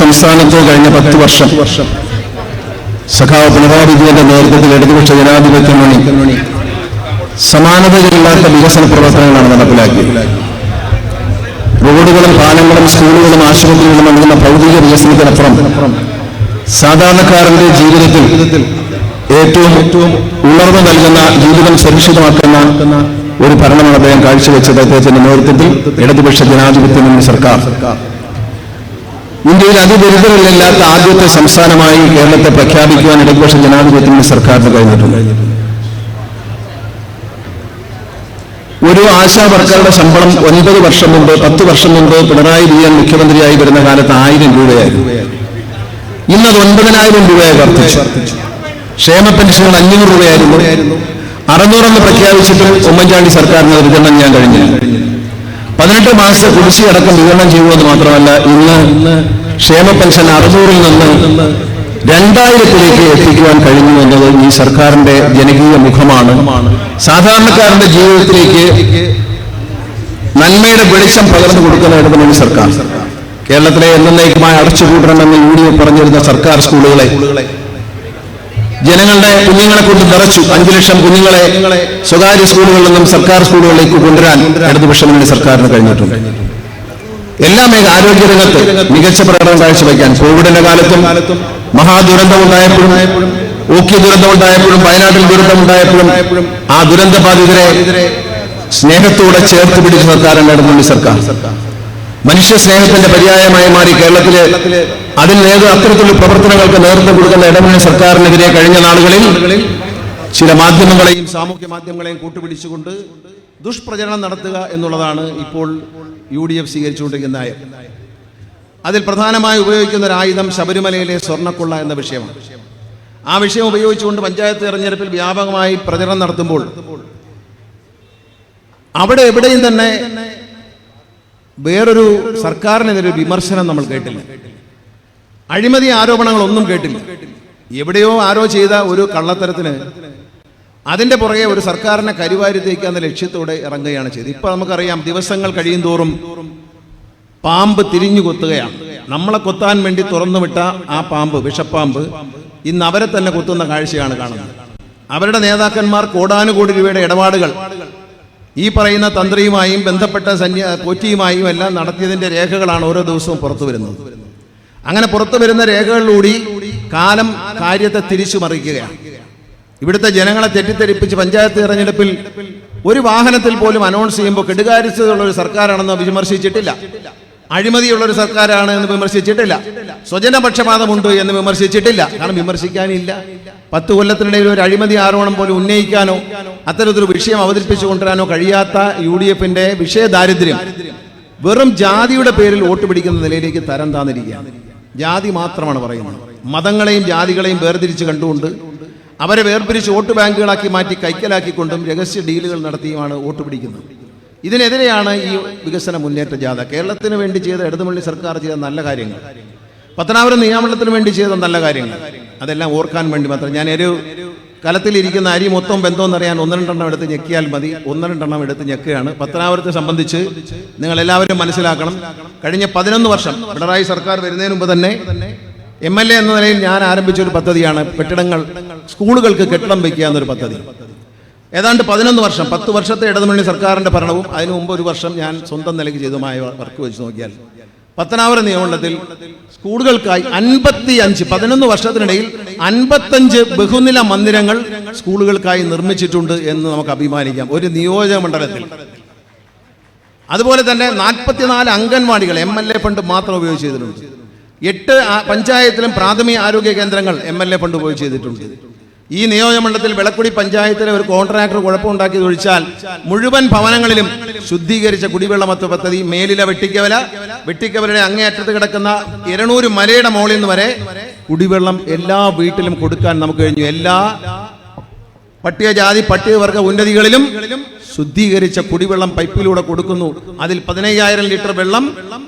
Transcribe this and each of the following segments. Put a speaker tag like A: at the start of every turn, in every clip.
A: സംസ്ഥാനത്ത് കഴിഞ്ഞ പത്ത് വർഷം. സഖാവ് പിണറായി വിജയന്റെ നേതൃത്വത്തിൽ ഇടതുപക്ഷ ജനാധിപത്യ മുന്നണി സമാനതകളില്ലാത്ത വികസന പ്രവർത്തനങ്ങളാണ് നടപ്പിലാക്കിയത്. റോഡുകളും പാലങ്ങളും സ്കൂളുകളും ആശുപത്രികളും നൽകുന്ന ഭൗതിക വികസനത്തിനപ്പുറം സാധാരണക്കാരന്റെ ജീവിതത്തിൽ ഏറ്റവും ഉണർന്നു നൽകുന്ന ജീവിതം സുരക്ഷിതമാക്കുന്ന ഒരു ഭരണമാണ് അദ്ദേഹം കാഴ്ചവെച്ചത്. അദ്ദേഹത്തിന്റെ നേതൃത്വത്തിൽ ഇടതുപക്ഷ ജനാധിപത്യ മുന്നണി സർക്കാർ. ഇന്ത്യയിൽ അതിദരിദ്രമില്ലാത്ത ആദ്യത്തെ സംസ്ഥാനമായി കേരളത്തെ പ്രഖ്യാപിക്കുവാൻ ഇടതുപക്ഷ ജനാധിപത്യത്തിന് സർക്കാരിന് കഴിഞ്ഞിട്ടുണ്ട് ഒരു ആശാ വർക്കറുടെ ശമ്പളം ഒൻപത് വർഷം മുമ്പ് പത്ത് വർഷം മുമ്പ് പിണറായി വിജയൻ മുഖ്യമന്ത്രിയായി വരുന്ന കാലത്ത് ആയിരം രൂപയായിരുന്നു. ഇന്നത് ഒൻപതിനായിരം രൂപയായി വർദ്ധിച്ചു. ക്ഷേമ പെൻഷൻ അഞ്ഞൂറ് രൂപയായിരുന്നു. അറുന്നൂറെന്ന് പ്രഖ്യാപിച്ചിട്ടും ഉമ്മൻചാണ്ടി സർക്കാരിന് വിതരണം ഞാൻ കഴിഞ്ഞില്ല. പതിനെട്ട് മാസ കുടിശ്ശികടക്കം വിതരണം ചെയ്യുമെന്ന് മാത്രമല്ല ഇന്ന് ക്ഷേമ പെൻഷൻ അറുന്നൂറിൽ നിന്ന് രണ്ടായിരത്തിലേക്ക് എത്തിക്കുവാൻ കഴിഞ്ഞു എന്നത് ഈ സർക്കാരിന്റെ ജനകീയ മുഖമാണ്. സാധാരണക്കാരന്റെ ജീവിതത്തിലേക്ക് നന്മയുടെ വെളിച്ചം പകർന്നു കൊടുക്കുന്ന ഇടതുമുന്നണി സർക്കാർ. കേരളത്തിലെ എന്നേക്കുമായി അടച്ചുകൂട്ടണമെന്ന് യു ഡി എഫ് പറഞ്ഞിരുന്ന സർക്കാർ സ്കൂളുകളെ ജനങ്ങളുടെ കുഞ്ഞുങ്ങളെ കൊണ്ട് നിറച്ചു അഞ്ചു ലക്ഷം കുഞ്ഞുങ്ങളെ സ്വകാര്യ സ്കൂളുകളിൽ നിന്നും സർക്കാർ സ്കൂളുകളിലേക്ക് കൊണ്ടുവരാൻ ഇടതുപക്ഷ മുന്നണി സർക്കാരിന് കഴിഞ്ഞിട്ടുണ്ട്. എല്ലാ മേഖല ആരോഗ്യരംഗത്ത് മികച്ച പ്രകടനം കാഴ്ചവെക്കാൻ കോവിഡിന്റെ കാലത്തും മഹാദുരന്തം ഉണ്ടായപ്പോഴും ഓക്കി ദുരന്തം ഉണ്ടായപ്പോഴും വയനാട്ടിൽ ദുരന്തം ഉണ്ടായപ്പോഴും ആ ദുരന്ത ബാധിതരെ സ്നേഹത്തോടെ ചേർത്ത് പിടിച്ച സർക്കാരാണ് ഇടതുമുന്നണി സർക്കാർ. മനുഷ്യ സ്നേഹത്തിന്റെ പര്യായമായി മാറി കേരളത്തിലെ അതിൽ നേതൃ അത്തരത്തിലുള്ള പ്രവർത്തനങ്ങൾക്ക് നേതൃത്വം കൊടുക്കുന്ന ഇടപെടൽ സർക്കാരിനെതിരെ കഴിഞ്ഞ നാളുകളിൽ ചില മാധ്യമങ്ങളെയും സാമൂഹ്യ മാധ്യമങ്ങളെയും കൂട്ടുപിടിച്ചുകൊണ്ട് ദുഷ്പ്രചരണം നടത്തുക എന്നുള്ളതാണ് ഇപ്പോൾ യു ഡി എഫ് സ്വീകരിച്ചുകൊണ്ടിരിക്കുന്ന നയം. അതിൽ പ്രധാനമായി ഉപയോഗിക്കുന്ന ഒരു ആയുധം ശബരിമലയിലെ സ്വർണക്കൊള്ള എന്ന വിഷയമാണ്. ആ വിഷയം ഉപയോഗിച്ചുകൊണ്ട് പഞ്ചായത്ത് തെരഞ്ഞെടുപ്പിൽ വ്യാപകമായി പ്രചരണം നടത്തുമ്പോൾ അവിടെ എവിടെയും തന്നെ വേറൊരു സർക്കാരിനെതിരെ വിമർശനം നമ്മൾ കേട്ടില്ല. അഴിമതി ആരോപണങ്ങളൊന്നും കേട്ടില്ല. എവിടെയോ ആരോ ചെയ്ത ഒരു കള്ളത്തരത്തിന് അതിന്റെ പുറകെ ഒരു സർക്കാരിനെ കരിവാരി തേക്കാന്ന ലക്ഷ്യത്തോടെ ഇറങ്ങുകയാണ് ചെയ്തത്. ഇപ്പൊ നമുക്കറിയാം ദിവസങ്ങൾ കഴിയും തോറും പാമ്പ് തിരിഞ്ഞു കൊത്തുകയാണ്. നമ്മളെ കൊത്താൻ വേണ്ടി തുറന്നുവിട്ട ആ പാമ്പ് വിഷപ്പാമ്പ് ഇന്ന് അവരെ തന്നെ കൊത്തുന്ന കാഴ്ചയാണ് കാണുന്നത്. അവരുടെ നേതാക്കന്മാർ കോടാനുകോടി രൂപയുടെ ഇടപാടുകൾ ഈ പറയുന്ന തന്ത്രിയുമായും ബന്ധപ്പെട്ട സന്യാ കോറ്റിയുമായും എല്ലാം നടത്തിയതിന്റെ രേഖകളാണ് ഓരോ ദിവസവും പുറത്തു വരുന്നത്. അങ്ങനെ പുറത്തു വരുന്ന രേഖകളിലൂടി കാലം കാര്യത്തെ തിരിച്ചു മറിക്കുകയാണ് ഇവിടുത്തെ ജനങ്ങളെ തെറ്റിദ്ധരിപ്പിച്ച് പഞ്ചായത്ത് തെരഞ്ഞെടുപ്പിൽ ഒരു വാഹനത്തിൽ പോലും അനൗൺസ് ചെയ്യുമ്പോൾ കെടുകാര്യസ്ഥതയുള്ള ഒരു സർക്കാരാണെന്ന് വിമർശിച്ചിട്ടില്ല. അഴിമതിയുള്ള ഒരു സർക്കാരാണ് എന്ന് വിമർശിച്ചിട്ടില്ല. സ്വജനപക്ഷപാതമുണ്ട് എന്ന് വിമർശിച്ചിട്ടില്ല. കാരണം വിമർശിക്കാനില്ല. പത്ത് കൊല്ലത്തിനിടയിൽ ഒരു അഴിമതി ആരോപണം പോലും ഉന്നയിക്കാനോ അത്തരത്തിലൊരു വിഷയം അവതരിപ്പിച്ചു കൊണ്ടുവരാനോ കഴിയാത്ത യു ഡി എഫിന്റെ വിഷയ ദാരിദ്ര്യം വെറും ജാതിയുടെ പേരിൽ വോട്ട് പിടിക്കുന്ന നിലയിലേക്ക് തരം താന്നിരിക്കുകയാണ്. ജാതി മാത്രമാണ് പറയുന്നത്. മതങ്ങളെയും ജാതികളെയും വേർതിരിച്ച് കണ്ടുകൊണ്ട് അവരെ വേർപിരിച്ച് വോട്ട് ബാങ്കുകളാക്കി മാറ്റി കൈക്കലാക്കിക്കൊണ്ടും രഹസ്യ ഡീലുകൾ നടത്തിയുമാണ് വോട്ട് പിടിക്കുന്നത്. ഇതിനെതിരെയാണ് ഈ വികസന മുന്നേറ്റ ജാഥ. കേരളത്തിന് വേണ്ടി ചെയ്ത ഇടതുമുള്ളി സർക്കാർ ചെയ്ത നല്ല കാര്യങ്ങൾ. പത്തനാപുരം നിയമനത്തിന് വേണ്ടി ചെയ്ത നല്ല കാര്യങ്ങൾ. അതെല്ലാം ഓർക്കാൻ വേണ്ടി മാത്രം. ഞാൻ ഒരു കലത്തിലിരിക്കുന്ന അരി മൊത്തം ബന്ധമെന്നറിയാൻ ഒന്ന് രണ്ടെണ്ണം എടുത്ത് ഞെക്കിയാൽ മതി. ഒന്ന് രണ്ടെണ്ണം എടുത്ത് ഞെക്കുകയാണ്. പത്തനാപുരത്തെ സംബന്ധിച്ച് നിങ്ങൾ എല്ലാവരും മനസ്സിലാക്കണം. കഴിഞ്ഞ പതിനൊന്ന് വർഷം പിണറായി സർക്കാർ വരുന്നതിന് മുമ്പ് തന്നെ എം എൽ എ എന്ന നിലയിൽ ഞാൻ ആരംഭിച്ച ഒരു പദ്ധതിയാണ് കെട്ടിടങ്ങൾ സ്കൂളുകൾക്ക് കെട്ടിടം വയ്ക്കുക എന്നൊരു പദ്ധതി. ഏതാണ്ട് പതിനൊന്ന് വർഷം പത്ത് വർഷത്തെ ഇടതുമുന്നണി സർക്കാരിന്റെ ഭരണവും അതിനു മുമ്പ് ഒരു വർഷം ഞാൻ സ്വന്തം നിലയ്ക്ക് ചെയ്തതുമായ വർക്ക് വെച്ച് നോക്കിയാൽ പത്തനാപുരം നിയമമണ്ഡലത്തിൽ സ്കൂളുകൾക്കായി അൻപത്തി അഞ്ച് പതിനൊന്ന് വർഷത്തിനിടയിൽ അൻപത്തഞ്ച് ബഹുനില മന്ദിരങ്ങൾ സ്കൂളുകൾക്കായി നിർമ്മിച്ചിട്ടുണ്ട് എന്ന് നമുക്ക് അഭിമാനിക്കാം. ഒരു നിയോജക മണ്ഡലത്തിൽ. അതുപോലെ തന്നെ നാൽപ്പത്തിനാല് അംഗൻവാടികൾ എം എൽ എ ഫണ്ട് മാത്രം ഉപയോഗിച്ച് ചെയ്തിട്ടുണ്ട്. എട്ട് പഞ്ചായത്തിലും പ്രാഥമിക ആരോഗ്യ കേന്ദ്രങ്ങൾ എം എൽ എ ഫണ്ട് ഉപയോഗിച്ച് ചെയ്തിട്ടുണ്ട്. ഈ നിയോജകമണ്ഡലത്തിൽ വിളക്കുടി പഞ്ചായത്തിലെ ഒരു കോൺട്രാക്ടർ കുഴപ്പമുണ്ടാക്കി ഒഴിച്ചാൽ മുഴുവൻ ഭവനങ്ങളിലും ശുദ്ധീകരിച്ച കുടിവെള്ള മത്വ പദ്ധതി മേലിലെ വെട്ടിക്കവല വെട്ടിക്കവലയുടെ അങ്ങേയറ്റത്ത് കിടക്കുന്ന ഇരണൂര് മലയുടെ മോളിൽ നിന്ന് വരെ കുടിവെള്ളം എല്ലാ വീട്ടിലും കൊടുക്കാൻ നമുക്ക് കഴിഞ്ഞു. എല്ലാ പട്ടികജാതി പട്ടികവർഗ ഉന്നതികളിലും ശുദ്ധീകരിച്ച കുടിവെള്ളം പൈപ്പിലൂടെ കൊടുക്കുന്നു. അതിൽ പതിനയ്യായിരം ലിറ്റർ വെള്ളം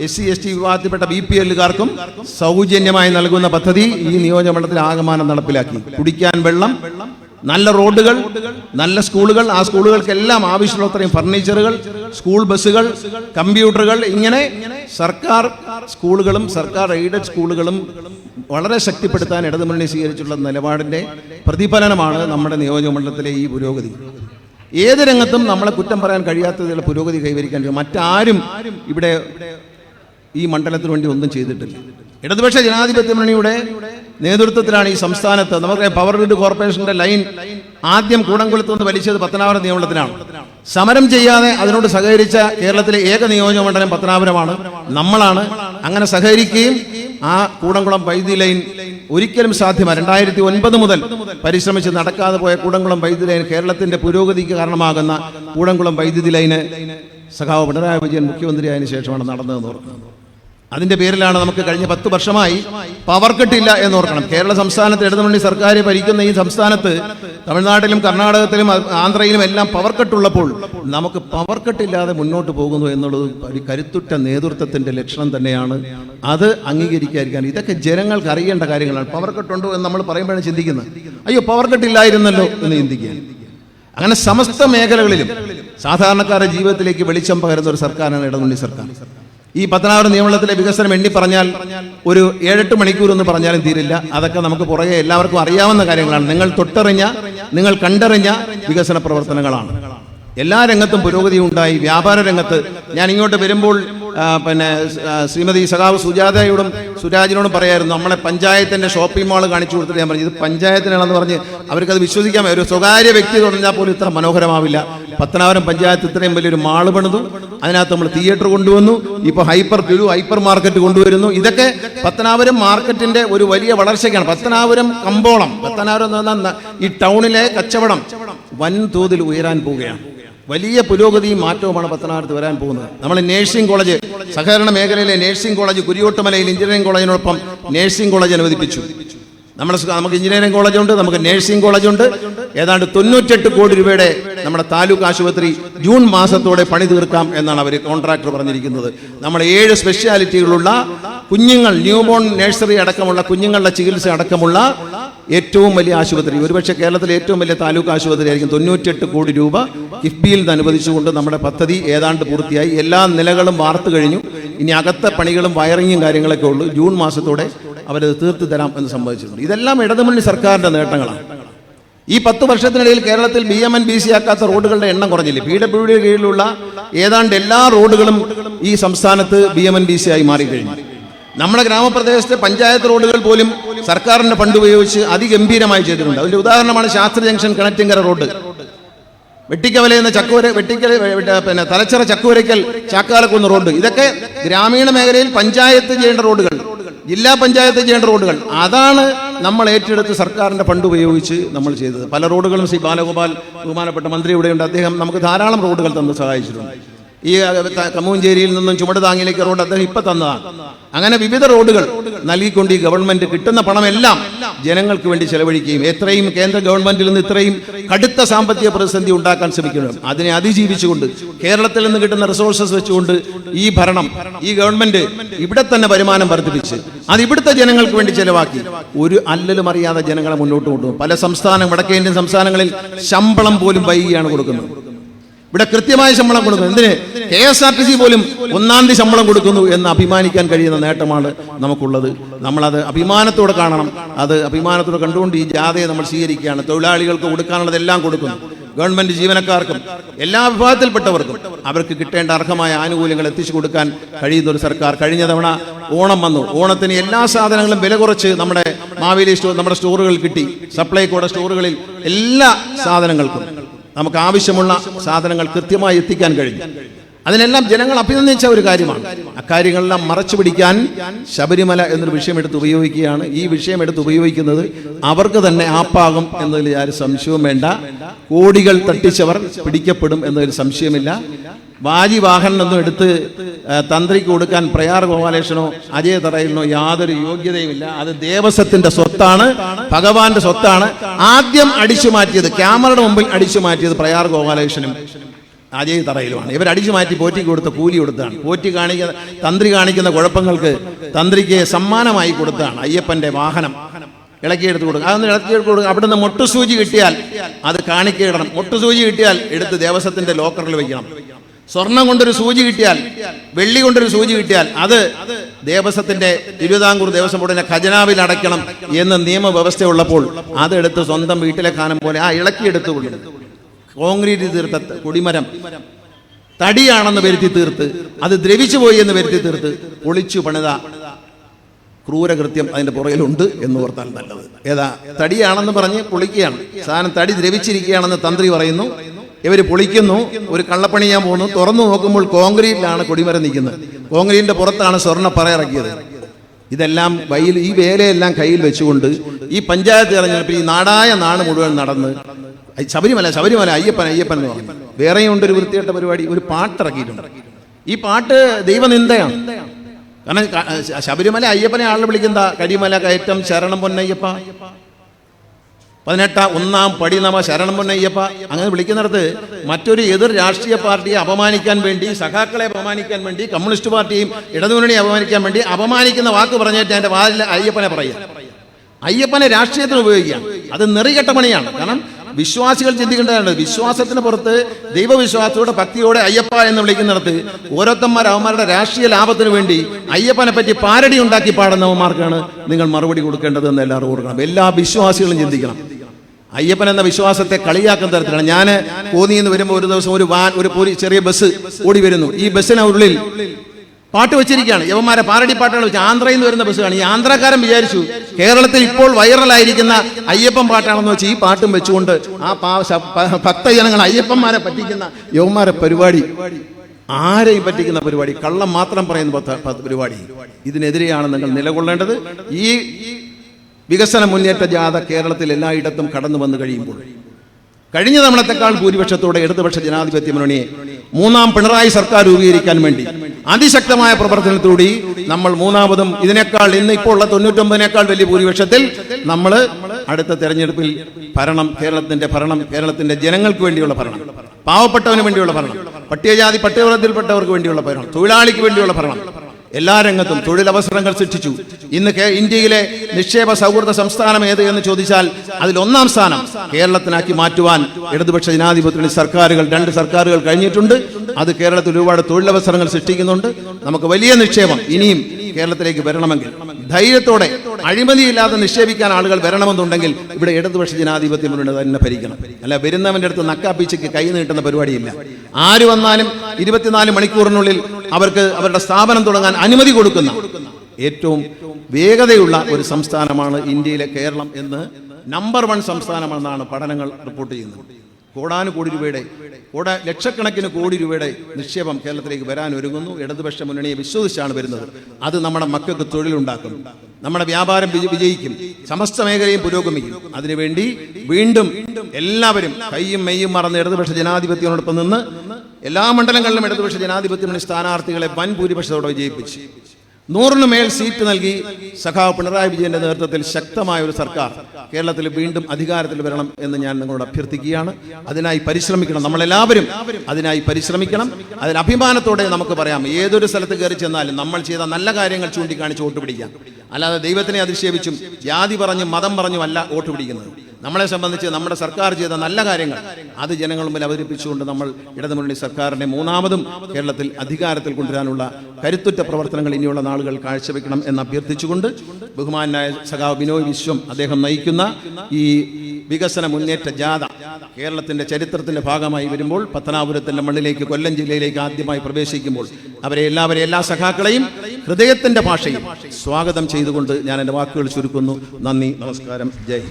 A: എസ് സി എസ് ടി വിഭാഗത്തിൽപ്പെട്ട ബി പി എല്ലുകാർക്കും സൗജന്യമായി നൽകുന്ന പദ്ധതി ഈ നിയോജകമണ്ഡലത്തിൽ ആകമാനം നടപ്പിലാക്കി. കുടിക്കാൻ വെള്ളം നല്ല റോഡുകൾ നല്ല സ്കൂളുകൾ ആ സ്കൂളുകൾക്കെല്ലാം ആവശ്യമുള്ളത്രയും ഫർണിച്ചറുകൾ സ്കൂൾ ബസ്സുകൾ കമ്പ്യൂട്ടറുകൾ ഇങ്ങനെ സർക്കാർ സ്കൂളുകളും സർക്കാർ എയ്ഡഡ് സ്കൂളുകളും വളരെ ശക്തിപ്പെടുത്താൻ ഇടതുമുന്നണി സ്വീകരിച്ചിട്ടുള്ള നിലപാടിന്റെ പ്രതിഫലനമാണ് നമ്മുടെ നിയോജകമണ്ഡലത്തിലെ ഈ പുരോഗതി. ഏത് രംഗത്തും നമ്മളെ കുറ്റം പറയാൻ കഴിയാത്തതിലുള്ള പുരോഗതി കൈവരിക്കാൻ മറ്റാരും ഇവിടെ ഈ മണ്ഡലത്തിന് വേണ്ടി ഒന്നും ചെയ്തിട്ടില്ല. ഇടതുപക്ഷ ജനാധിപത്യ മുന്നണിയുടെ നേതൃത്വത്തിലാണ് ഈ സംസ്ഥാനത്ത് നമുക്ക് പവർ ഗ്രിഡ് കോർപ്പറേഷന്റെ ലൈൻ ആദ്യം കൂടംകുളത്ത് നിന്ന് വലിച്ചത് പത്തനാപുരം നിയമത്തിലാണ് സമരം ചെയ്യാതെ അതിനോട് സഹകരിച്ച കേരളത്തിലെ ഏക നിയോജക മണ്ഡലം പത്തനാപുരമാണ്. നമ്മളാണ്. അങ്ങനെ സഹകരിക്കുകയും ആ കൂടംകുളം വൈദ്യുതി ലൈൻ ഒരിക്കലും സാധ്യമല്ല. രണ്ടായിരത്തി ഒൻപത് മുതൽ പരിശ്രമിച്ച് നടക്കാതെ പോയ കൂടംകുളം വൈദ്യുതി ലൈൻ കേരളത്തിന്റെ പുരോഗതിക്ക് കാരണമാകുന്ന കൂടംകുളം വൈദ്യുതി ലൈന് സഖാവ് പിണറായി വിജയൻ മുഖ്യമന്ത്രിയായതിനു ശേഷമാണ് നടന്നതെന്ന് ഓർക്കുന്നത് അതിന്റെ പേരിലാണ് നമുക്ക് കഴിഞ്ഞ പത്ത് വർഷമായി പവർ കട്ടില്ല എന്ന് ഓർക്കണം. കേരള സംസ്ഥാനത്ത് ഇടതുമുന്നണി സർക്കാർ ഭരിക്കുന്ന ഈ സംസ്ഥാനത്ത് തമിഴ്നാട്ടിലും കർണാടകത്തിലും ആന്ധ്രയിലും എല്ലാം പവർ കട്ടുള്ളപ്പോൾ നമുക്ക് പവർ കട്ടില്ലാതെ മുന്നോട്ട് പോകുന്നു എന്നുള്ളത് ഒരു കരുത്തുറ്റ നേതൃത്വത്തിന്റെ ലക്ഷണം തന്നെയാണ്. അത് അംഗീകരിക്കാതിരിക്കാൻ. ഇതൊക്കെ ജനങ്ങൾക്ക് അറിയേണ്ട കാര്യങ്ങളാണ്. പവർ കട്ടുണ്ടോ എന്ന് നമ്മൾ പറയുമ്പോഴാണ് ചിന്തിക്കുന്നത്. അയ്യോ പവർ കട്ടില്ലായിരുന്നല്ലോ എന്ന് ചിന്തിക്കുക അങ്ങനെ സമസ്ത മേഖലകളിലും സാധാരണക്കാരുടെ ജീവിതത്തിലേക്ക് വെളിച്ചം പകരുന്ന ഒരു സർക്കാരാണ് ഇടതുമുന്നണി സർക്കാർ. ഈ പത്തനാപുരം നിയമനത്തിലെ വികസനം എണ്ണി പറഞ്ഞാൽ ഒരു ഏഴെട്ട് മണിക്കൂർ എന്ന് പറഞ്ഞാലും തീരില്ല. അതൊക്കെ നമുക്ക് പുറകെ എല്ലാവർക്കും അറിയാവുന്ന കാര്യങ്ങളാണ്. നിങ്ങൾ തൊട്ടറിഞ്ഞ നിങ്ങൾ കണ്ടറിഞ്ഞ വികസന പ്രവർത്തനങ്ങളാണ്. എല്ലാ രംഗത്തും പുരോഗതി ഉണ്ടായി. വ്യാപാര രംഗത്ത് ഞാൻ ഇങ്ങോട്ട് വരുമ്പോൾ പിന്നെ ശ്രീമതി സഖാവ് സുജാതയോടും സുരാജിനോടും പറയായിരുന്നു നമ്മളെ പഞ്ചായത്തിന്റെ ഷോപ്പിംഗ് മാൾ കാണിച്ചു കൊടുത്തിട്ട് ഞാൻ പറഞ്ഞു ഇത് പഞ്ചായത്തിനാണെന്ന് പറഞ്ഞ് അവർക്കത് വിശ്വസിക്കാൻ. ഒരു സ്വകാര്യ വ്യക്തി തുടങ്ങിയാൽ പോലും ഇത്ര മനോഹരമാവില്ല. പത്തനാപുരം പഞ്ചായത്ത് ഇത്രയും വലിയൊരു മാൾ പണിതു. അതിനകത്ത് നമ്മൾ തിയേറ്റർ കൊണ്ടുവന്നു. ഇപ്പോൾ ഹൈപ്പർ ലുലു ഹൈപ്പർ മാർക്കറ്റ് കൊണ്ടുവരുന്നു. ഇതൊക്കെ പത്തനാപുരം മാർക്കറ്റിന്റെ ഒരു വലിയ വളർച്ചയ്ക്കാണ്. പത്തനാപുരം കമ്പോളം. പത്തനാപുരം എന്ന് പറഞ്ഞാൽ ഈ ടൗണിലെ കച്ചവടം വൻതോതിൽ ഉയരാൻ പോവുകയാണ്. വലിയ പുരോഗതിയും മാറ്റവുമാണ് പത്തനാപുരത്ത് വരാൻ പോകുന്നത്. നമ്മൾ നേഴ്സിംഗ് കോളേജ് സഹകരണ മേഖലയിലെ നേഴ്സിംഗ് കോളേജ് കുരിയോട്ടുമലയിൽ എഞ്ചിനീയറിംഗ് കോളേജിനോടൊപ്പം നേഴ്സിംഗ് കോളേജ് അനുവദിപ്പിച്ചു. നമ്മുടെ നമുക്ക് എഞ്ചിനീയറിംഗ് കോളേജുണ്ട് നമുക്ക് നേഴ്സിംഗ് കോളേജുണ്ട് ഏതാണ്ട് തൊണ്ണൂറ്റെട്ട് കോടി രൂപയുടെ നമ്മുടെ താലൂക്ക് ആശുപത്രി ജൂൺ മാസത്തോടെ പണി തീർക്കാം എന്നാണ് അവർ കോൺട്രാക്ടർ പറഞ്ഞിരിക്കുന്നത്. നമ്മൾ ഏഴ് സ്പെഷ്യാലിറ്റികളുള്ള കുഞ്ഞുങ്ങൾ ന്യൂബോൺ നേഴ്സറി അടക്കമുള്ള കുഞ്ഞുങ്ങളുടെ ചികിത്സ അടക്കമുള്ള ഏറ്റവും വലിയ ആശുപത്രി. ഒരുപക്ഷെ കേരളത്തിലെ ഏറ്റവും വലിയ താലൂക്ക് ആശുപത്രി ആയിരിക്കും തൊണ്ണൂറ്റെട്ട് കോടി രൂപ കിഫ്ബിയിൽ നിന്ന് അനുവദിച്ചുകൊണ്ട് നമ്മുടെ പദ്ധതി ഏതാണ്ട് പൂർത്തിയായി. എല്ലാ നിലകളും വാർത്തു കഴിഞ്ഞു. ഇനി അകത്തെ പണികളും വയറിങ്ങും കാര്യങ്ങളൊക്കെ ഉള്ളൂ. ജൂൺ മാസത്തോടെ അവരത് തീർത്തു തരാം എന്ന് സംഭവിച്ചിട്ടുണ്ട് ഇതെല്ലാം ഇടതുമുന്നണി സർക്കാരിന്റെ നേട്ടങ്ങളാണ്. ഈ പത്ത് വർഷത്തിനിടയിൽ കേരളത്തിൽ B M N B C ആക്കാത്ത റോഡുകളുടെ എണ്ണം കുറഞ്ഞില്ല? പി ഡബ്ല്യു ഡിയുടെ കീഴിലുള്ള ഏതാണ്ട് എല്ലാ റോഡുകളും ഈ സംസ്ഥാനത്ത് B M N B C ആയി മാറിക്കഴിഞ്ഞു. നമ്മുടെ ഗ്രാമപ്രദേശത്തെ പഞ്ചായത്ത് റോഡുകൾ പോലും സർക്കാരിന്റെ ഫണ്ട് ഉപയോഗിച്ച് അതിഗംഭീരമായി ചെയ്തിട്ടുണ്ട്. അതിന്റെ ഉദാഹരണമാണ് ശാസ്ത്രി ജംഗ്ഷൻ കണക്റ്റിങ്കര റോഡ്. വെട്ടിക്കവല എന്ന ചക്കൂര വെട്ടിക്കൽ പിന്നെ തലച്ചിറ ചക്കൂരയ്ക്കൽ ചാക്കാലക്കുന്ന് റോഡ്. ഇതൊക്കെ ഗ്രാമീണ മേഖലയിൽ പഞ്ചായത്ത് ചെയ്യേണ്ട റോഡുകൾ. ജില്ലാ പഞ്ചായത്ത് ചെയ്യേണ്ട റോഡുകൾ. അതാണ് നമ്മൾ ഏറ്റെടുത്ത് സർക്കാരിന്റെ ഫണ്ട് ഉപയോഗിച്ച് നമ്മൾ ചെയ്തത്. പല റോഡുകളും ശ്രീ ബാലഗോപാൽ ബഹുമാനപ്പെട്ട മന്ത്രി ഇവിടെയുണ്ട്. അദ്ദേഹം നമുക്ക് ധാരാളം റോഡുകൾ തന്ന് സഹായിച്ചിട്ടുണ്ട്. ഈ കമ്മൂഞ്ചേരിയിൽ നിന്നും ചുമട് താങ്ങിലേക്ക് റോഡ് അദ്ദേഹം ഇപ്പൊ തന്നതാണ്. അങ്ങനെ വിവിധ റോഡുകൾ നൽകിക്കൊണ്ട് ഈ ഗവൺമെന്റ് കിട്ടുന്ന പണമെല്ലാം ജനങ്ങൾക്ക് വേണ്ടി ചെലവഴിക്കുകയും എത്രയും കേന്ദ്ര ഗവൺമെന്റിൽ നിന്ന് ഇത്രയും കടുത്ത സാമ്പത്തിക പ്രതിസന്ധി ഉണ്ടാക്കാൻ ശ്രമിക്കുന്നു അതിനെ അതിജീവിച്ചുകൊണ്ട് കേരളത്തിൽ നിന്ന് കിട്ടുന്ന റിസോഴ്സസ് വെച്ചുകൊണ്ട് ഈ ഭരണം ഈ ഗവൺമെന്റ് ഇവിടെ തന്നെ വരുമാനം വർദ്ധിപ്പിച്ച് അത് ഇവിടുത്തെ ജനങ്ങൾക്ക് വേണ്ടി ചെലവാക്കി. ഒരു അല്ലലും അറിയാതെ ജനങ്ങളെ മുന്നോട്ട് കൊണ്ടുപോകും. പല സംസ്ഥാനം വടക്കേ ഇന്ത്യൻ സംസ്ഥാനങ്ങളിൽ ശമ്പളം പോലും വൈകിയാണ് കൊടുക്കുന്നത്. ഇവിടെ കൃത്യമായ ശമ്പളം കൊടുക്കുന്നു. എന്തിന്? K S R T C പോലും ഒന്നാം തീയതി ശമ്പളം കൊടുക്കുന്നു എന്ന് അഭിമാനിക്കാൻ കഴിയുന്ന നേട്ടമാണ് നമുക്കുള്ളത്. നമ്മളത് അഭിമാനത്തോടെ കാണണം. അത് അഭിമാനത്തോടെ കണ്ടുകൊണ്ട് ഈ ജാഥയെ നമ്മൾ സ്വീകരിക്കുകയാണ്. തൊഴിലാളികൾക്ക് കൊടുക്കാനുള്ളതെല്ലാം കൊടുക്കുന്നു. ഗവൺമെന്റ് ജീവനക്കാർക്കും എല്ലാ വിഭാഗത്തിൽപ്പെട്ടവർക്കും അവർക്ക് കിട്ടേണ്ട അർഹമായ ആനുകൂല്യങ്ങൾ എത്തിച്ചു കൊടുക്കാൻ കഴിയുന്ന ഒരു സർക്കാർ കഴിഞ്ഞ തവണ ഓണം വന്നു. ഓണത്തിന് എല്ലാ സാധനങ്ങളും വില കുറച്ച് നമ്മുടെ മാവേലി സ്റ്റോർ നമ്മുടെ സ്റ്റോറുകളിൽ കിട്ടി. സപ്ലൈകോടെ സ്റ്റോറുകളിൽ എല്ലാ സാധനങ്ങൾക്കും. നമുക്ക് ആവശ്യമുള്ള സാധനങ്ങൾ കൃത്യമായി എത്തിക്കാൻ കഴിഞ്ഞു. അതിനെല്ലാം ജനങ്ങൾ അഭിനന്ദിച്ച ഒരു കാര്യമാണ്. അക്കാര്യങ്ങളെല്ലാം മറച്ചു പിടിക്കാൻ ശബരിമല എന്നൊരു വിഷയം എടുത്ത് ഉപയോഗിക്കുകയാണ്. ഈ വിഷയം എടുത്ത് ഉപയോഗിക്കുന്നത് അവർക്ക് തന്നെ ആപ്പാകും എന്നതിൽ ആരും സംശയവും വേണ്ട. കോടികൾ തട്ടിച്ചവർ പിടിക്കപ്പെടും എന്നതിൽ സംശയമില്ല. വാജി വാഹനൊന്നും എടുത്ത് തന്ത്രിക്ക് കൊടുക്കാൻ പ്രയാർ ഗോപാലേഷനോ അജയ തറയിലിനോ യാതൊരു യോഗ്യതയുമില്ല. അത് ദേവസ്വത്തിന്റെ സ്വത്താണ് ഭഗവാന്റെ സ്വത്താണ്. ആദ്യം അടിച്ചു മാറ്റിയത് ക്യാമറയുടെ മുമ്പിൽ അടിച്ചു മാറ്റിയത് പ്രയാർ ഗോപാലകൃഷ്ണനും അജയ് തറയിലുമാണ്. ഇവർ അടിച്ചു മാറ്റി പോറ്റി കൊടുത്ത കൂലി കൊടുത്താണ് പോറ്റി കാണിക്കുന്ന തന്ത്രി കാണിക്കുന്ന കുഴപ്പങ്ങൾക്ക് തന്ത്രിക്ക് സമ്മാനമായി കൊടുത്താണ് അയ്യപ്പന്റെ വാഹനം. ഇളക്കിയെടുത്ത് കൊടുക്കുക അതൊന്ന് ഇളക്കിയെടുത്ത് കൊടുക്കുക അവിടുന്ന് മുട്ടുസൂചി കിട്ടിയാൽ അത് കാണിക്കിടണം മുട്ടുസൂചി കിട്ടിയാൽ എടുത്ത് ദേവസ്വത്തിന്റെ ലോക്കറിൽ വെക്കണം. സ്വർണം കൊണ്ടൊരു സൂചി കിട്ടിയാൽ വെള്ളി കൊണ്ടൊരു സൂചി കിട്ടിയാൽ അത് ദേവസ്വത്തിന്റെ തിരുവിതാംകൂർ ദേവസ്വം ബോർഡിന്റെ ഖജനാവിൽ അടയ്ക്കണം എന്ന് നിയമവ്യവസ്ഥ ഉള്ളപ്പോൾ അതെടുത്ത് സ്വന്തം വീട്ടിലെ കാനം പോലെ ആ ഇളക്കിയെടുത്ത് കൊള്ളും കോൺക്രീറ്റ് തീർത്ത കുടിമരം തടിയാണെന്ന് വരുത്തി തീർത്ത് അത് ദ്രവിച്ചു പോയി എന്ന് വരുത്തി തീർത്ത് ഒളിച്ചു പണിത ക്രൂരകൃത്യം അതിന്റെ പുറകിലുണ്ട് എന്ന് ഓർത്താൽ നല്ലത്. ഏതാ? തടിയാണെന്ന് പറഞ്ഞ് പൊളിക്കുകയാണ് സാധനം തടി ദ്രവിച്ചിരിക്കുകയാണെന്ന് തന്ത്രി പറയുന്നു. ഇവർ പൊളിക്കുന്നു. ഒരു കള്ളപ്പണി ചെയ്യാൻ പോകുന്നു. തുറന്നു നോക്കുമ്പോൾ കോൺക്രീറ്റിലാണ് കൊടിമരം നിൽക്കുന്നത്. കോൺക്രീറ്റിന്റെ പുറത്താണ് സ്വർണ പറയിറക്കിയത് ഇതെല്ലാം വയ്യിൽ ഈ വേലയെല്ലാം കയ്യിൽ വെച്ചുകൊണ്ട് ഈ പഞ്ചായത്ത് തെരഞ്ഞെടുപ്പിൽ ഈ നാടായ നാട് മുഴുവൻ നടന്ന് ശബരിമല ശബരിമല അയ്യപ്പൻ അയ്യപ്പൻ എന്ന് പറഞ്ഞു. വേറെയും ഉണ്ട് ഒരു വൃത്തികെട്ട പരിപാടി. ഒരു പാട്ടിറക്കിയിട്ടുണ്ട് ഈ പാട്ട് ദൈവനിന്ദയാണ്. കാരണം ശബരിമല അയ്യപ്പനെ ആളെ വിളിക്കുന്ന കരിമല കയറ്റം ശരണം പൊന്നയ്യപ്പ. പതിനെട്ട ഒന്നാം പടി നമ ശരണം പൊന്നയ്യപ്പ അങ്ങനെ വിളിക്കുന്നിടത്ത് മറ്റൊരു എതിർ രാഷ്ട്രീയ പാർട്ടിയെ അപമാനിക്കാൻ വേണ്ടി സഖാക്കളെ അപമാനിക്കാൻ വേണ്ടി കമ്മ്യൂണിസ്റ്റ് പാർട്ടിയും ഇടതുമുന്നണിയെ അപമാനിക്കാൻ വേണ്ടി അപമാനിക്കുന്ന വാക്ക് പറഞ്ഞിട്ട് എന്റെ വാതിൽ അയ്യപ്പനെ പറയുക. അയ്യപ്പനെ രാഷ്ട്രീയത്തിന് ഉപയോഗിക്കുക. അത് നെറികെട്ട പണിയാണ്. കാരണം വിശ്വാസികൾ ചിന്തിക്കേണ്ടതാണ് വിശ്വാസത്തിന് പുറത്ത് ദൈവവിശ്വാസത്തോടെ ഭക്തിയോടെ അയ്യപ്പ എന്ന് വിളിക്കുന്നിടത്ത് ഓരോരുത്തന്മാർ അവന്മാരുടെ രാഷ്ട്രീയ ലാഭത്തിന് വേണ്ടി അയ്യപ്പനെ പറ്റി പാരടി ഉണ്ടാക്കി പാടുന്നവന്മാർക്കാണ് നിങ്ങൾ മറുപടി കൊടുക്കേണ്ടത് എന്ന് എല്ലാവരും ഓർക്കണം. എല്ലാ വിശ്വാസികളും ചിന്തിക്കണം. അയ്യപ്പൻ എന്ന വിശ്വാസത്തെ കളിയാക്കുന്ന തരത്തിലാണ്. ഞാൻ കോന്നി എന്ന് വരുമ്പോൾ ഒരു ദിവസം ഒരു വാൻ ഒരു ചെറിയ ബസ് ഓടി വരുന്നു. ഈ ബസ്സിനുള്ളിൽ പാട്ട് വെച്ചിരിക്കുകയാണ്. യവന്മാരെ പാരടി പാട്ടുകൾ വെച്ച് ആന്ധ്രയിൽ നിന്ന് വരുന്ന ബസ്സാണ് ഈ ആന്ധ്രാക്കാരൻ വിചാരിച്ചു കേരളത്തിൽ ഇപ്പോൾ വൈറലായിരിക്കുന്ന അയ്യപ്പൻ പാട്ടാണെന്ന് വെച്ച് ഈ പാട്ടും വെച്ചുകൊണ്ട് ആ ഭക്തജനങ്ങൾ അയ്യപ്പന്മാരെ പറ്റിക്കുന്ന യവന്മാരെ പരിപാടി. ആരെയും പറ്റിക്കുന്ന പരിപാടി കള്ളം മാത്രം പറയുന്ന പരിപാടി. ഇതിനെതിരെയാണ് നിങ്ങൾ നിലകൊള്ളേണ്ടത്. ഈ വികസന മുന്നേറ്റ ജാഥ കേരളത്തിൽ എല്ലായിടത്തും കടന്നു വന്നു കഴിയുമ്പോൾ കഴിഞ്ഞ തവണത്തെക്കാൾ ഭൂരിപക്ഷത്തോടെ ഇടതുപക്ഷ ജനാധിപത്യ മുന്നണിയെ മൂന്നാം പിണറായി സർക്കാർ രൂപീകരിക്കാൻ വേണ്ടി അതിശക്തമായ പ്രവർത്തനത്തിലൂടെ നമ്മൾ മൂന്നാമതും ഇതിനേക്കാൾ ഇന്ന് ഇപ്പോൾ ഉള്ള തൊണ്ണൂറ്റൊമ്പതിനേക്കാൾ വലിയ ഭൂരിപക്ഷത്തിൽ നമ്മൾ അടുത്ത തെരഞ്ഞെടുപ്പിൽ ഭരണം കേരളത്തിന്റെ ഭരണം കേരളത്തിന്റെ ജനങ്ങൾക്ക് വേണ്ടിയുള്ള ഭരണം പാവപ്പെട്ടവന് വേണ്ടിയുള്ള ഭരണം പട്ടികജാതി പട്ടികവർഗത്തിൽപ്പെട്ടവർക്ക് വേണ്ടിയുള്ള ഭരണം തൊഴിലാളിക്ക് വേണ്ടിയുള്ള ഭരണം എല്ലാ രംഗത്തും തൊഴിലവസരങ്ങൾ സൃഷ്ടിച്ചു. ഇന്ന് ഇന്ത്യയിലെ നിക്ഷേപ സൗഹൃദ സംസ്ഥാനം ഏത് എന്ന് ചോദിച്ചാൽ അതിൽ ഒന്നാം സ്ഥാനം കേരളത്തിനാക്കി മാറ്റുവാൻ ഇടതുപക്ഷ ജനാധിപത്യ സർക്കാരുകൾ രണ്ട് സർക്കാരുകൾ കഴിഞ്ഞിട്ടുണ്ട്. അത് കേരളത്തിൽ ഒരുപാട് തൊഴിലവസരങ്ങൾ സൃഷ്ടിക്കുന്നുണ്ട്. നമുക്ക് വലിയ നിക്ഷേപം ഇനിയും കേരളത്തിലേക്ക് വരണമെങ്കിൽ. ധൈര്യത്തോടെ അഴിമതിയില്ലാതെ നിക്ഷേപിക്കാൻ ആളുകൾ വരണമെന്നുണ്ടെങ്കിൽ ഇവിടെ ഇടതുപക്ഷ ജനാധിപത്യം തന്നെ ഭരിക്കണം. അല്ല വരുന്നവന്റെ അടുത്ത് നക്കാപ്പീച്ചയ്ക്ക് കൈ നീട്ടുന്ന പരിപാടിയില്ല. ആര് വന്നാലും ഇരുപത്തിനാല് മണിക്കൂറിനുള്ളിൽ അവർക്ക് അവരുടെ സ്ഥാപനം തുടങ്ങാൻ അനുമതി കൊടുക്കുന്ന ഏറ്റവും വേഗതയുള്ള ഒരു സംസ്ഥാനമാണ് ഇന്ത്യയിലെ കേരളം എന്ന് നമ്പർ വൺ സംസ്ഥാനമെന്നാണ് പഠനങ്ങൾ റിപ്പോർട്ട് ചെയ്യുന്നത്. കോടാനുകോടി രൂപയുടെ കോട ലക്ഷക്കണക്കിന് കോടി രൂപയുടെ നിക്ഷേപം കേരളത്തിലേക്ക് വരാൻ ഒരുങ്ങുന്നു. ഇടതുപക്ഷ മുന്നണിയെ വിശ്വസിച്ചാണ് വരുന്നത്. അത് നമ്മുടെ മക്കൾക്ക് തൊഴിലുണ്ടാക്കും. നമ്മുടെ വ്യാപാരം വിജയിക്കും. സമസ്ത മേഖലയും പുരോഗമിക്കും. അതിനുവേണ്ടി വീണ്ടും എല്ലാവരും കൈയും മെയ്യും മറന്ന് ഇടതുപക്ഷ ജനാധിപത്യത്തിനോടൊപ്പം നിന്ന് എല്ലാ മണ്ഡലങ്ങളിലും ഇടതുപക്ഷ ജനാധിപത്യ മുന്നണി സ്ഥാനാർത്ഥികളെ വൻ ഭൂരിപക്ഷത്തോടെ വിജയിപ്പിച്ചു. നൂറിന് മേൽ സീറ്റ് നൽകി സഖാവ് പിണറായി വിജയന്റെ നേതൃത്വത്തിൽ ശക്തമായ ഒരു സർക്കാർ കേരളത്തിൽ വീണ്ടും അധികാരത്തിൽ വരണം എന്ന് ഞാൻ നിങ്ങളോട് അഭ്യർത്ഥിക്കുകയാണ്. അതിനായി പരിശ്രമിക്കണം നമ്മളെല്ലാവരും. അതിനായി പരിശ്രമിക്കണം. അതിന് അഭിമാനത്തോടെ നമുക്ക് പറയാം ഏതൊരു സ്ഥലത്ത് കയറി ചെന്നാലും നമ്മൾ ചെയ്ത നല്ല കാര്യങ്ങൾ ചൂണ്ടിക്കാണിച്ച് വോട്ട് പിടിക്കാം. അല്ലാതെ ദൈവത്തിനെ അധിക്ഷേപിച്ചും ജാതി പറഞ്ഞും മതം പറഞ്ഞും അല്ല വോട്ട് പിടിക്കുന്നത്. നമ്മളെ സംബന്ധിച്ച് നമ്മുടെ സർക്കാർ ചെയ്ത നല്ല കാര്യങ്ങൾ. അത് ജനങ്ങൾ മുമ്പിൽ അവതരിപ്പിച്ചുകൊണ്ട് നമ്മൾ ഇടതുമുന്നണി സർക്കാരിനെ മൂന്നാമതും കേരളത്തിൽ അധികാരത്തിൽ കൊണ്ടുവരാനുള്ള കരുത്തുറ്റ പ്രവർത്തനങ്ങൾ ഇനിയുള്ള നാളുകൾ കാഴ്ചവെക്കണം എന്ന് അഭ്യർത്ഥിച്ചുകൊണ്ട് ബഹുമാനായ സഖാവ് ബിനോയ് വിശ്വം അദ്ദേഹം നയിക്കുന്ന ഈ വികസന മുന്നേറ്റ ജാഥ കേരളത്തിന്റെ ചരിത്രത്തിന്റെ ഭാഗമായി വരുമ്പോൾ പത്തനാപുരത്തിന്റെ മണ്ണിലേക്ക് കൊല്ലം ജില്ലയിലേക്ക് ആദ്യമായി പ്രവേശിക്കുമ്പോൾ അവരെ എല്ലാവരെയും എല്ലാ സഖാക്കളെയും ഹൃദയത്തിന്റെ ഭാഷയിൽ സ്വാഗതം ചെയ്തുകൊണ്ട് ഞാൻ എന്റെ വാക്കുകൾ ചുരുക്കുന്നു. നന്ദി നമസ്കാരം. ജയ്